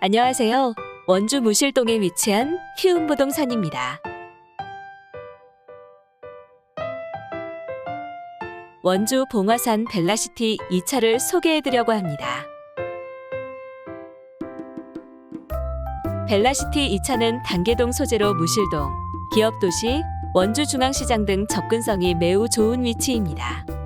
안녕하세요. 원주 무실동에 위치한 희운부동산입니다. 원주 봉화산 벨라시티 2차를 소개해드려고 합니다. 벨라시티 2차는 단계동 소재로 무실동, 기업도시, 원주중앙시장 등 접근성이 매우 좋은 위치입니다.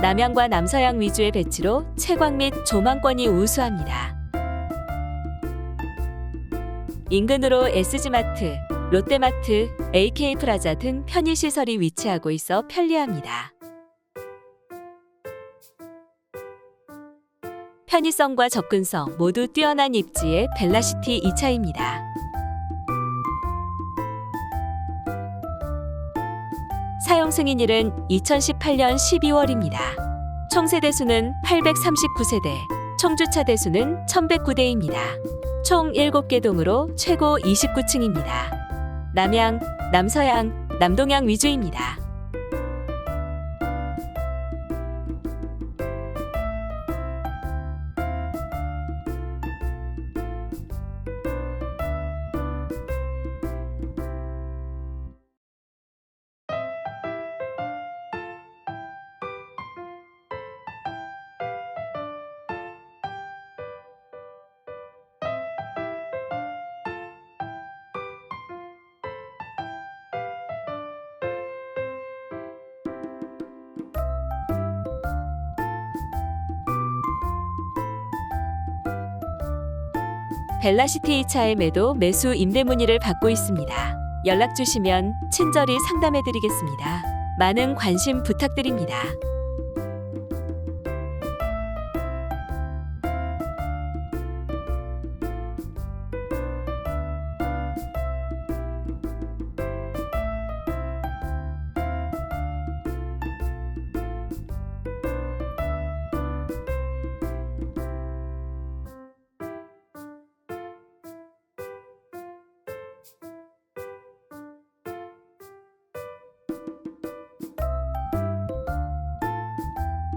남향과 남서양 위주의 배치로 채광 및 조망권이 우수합니다. 인근으로 SG마트, 롯데마트, AK프라자 등 편의시설이 위치하고 있어 편리합니다. 편의성과 접근성 모두 뛰어난 입지의 벨라시티 2차입니다. 사용 승인일은 2018년 12월입니다. 총 세대 수는 839세대, 총 주차 대 수는 1109대입니다. 총 7개 동으로 최고 29층입니다. 남양, 남서양, 남동양 위주입니다. 벨라시티 2차의 매도 매수 임대 문의를 받고 있습니다. 연락 주시면 친절히 상담해 드리겠습니다. 많은 관심 부탁드립니다.